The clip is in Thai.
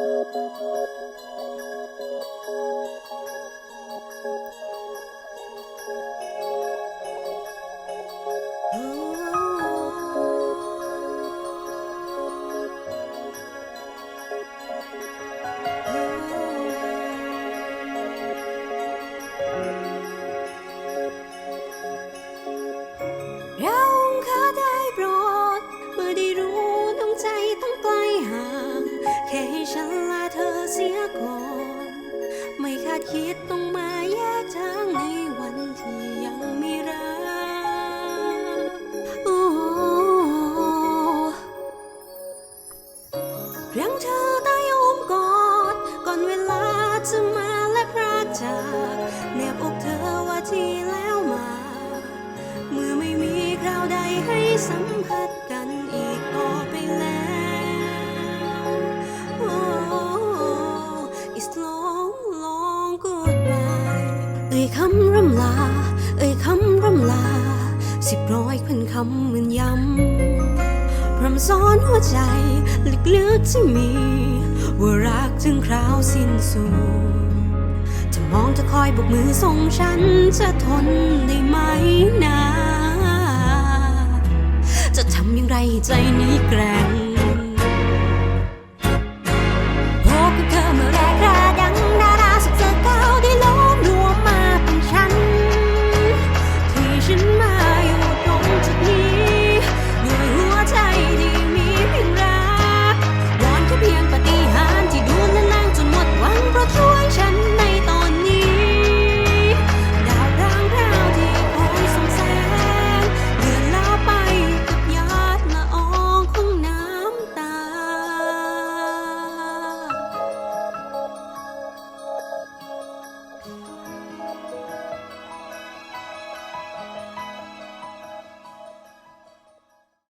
Thank you. าดคิดต้องมาแยกทางในวันที่ยังมีรักโอ้เพียงเธอใต้อ้อมกอด ก่อนเวลาจะมาและพรากจากแนบอกเธอว่าที่แล้วมา เมื่อไม่มีคราวใดให้สัม สิบร้อยพันคำเหมือนย้ำพร่ำสอนหัวใจลึกๆที่มี ว่ารักถึงคราวสิ้นสุดจะมองจะคอยบกมือส่งฉันจะทนได้ไหมนะ จะทำอย่างไรใจนี้แกร่ง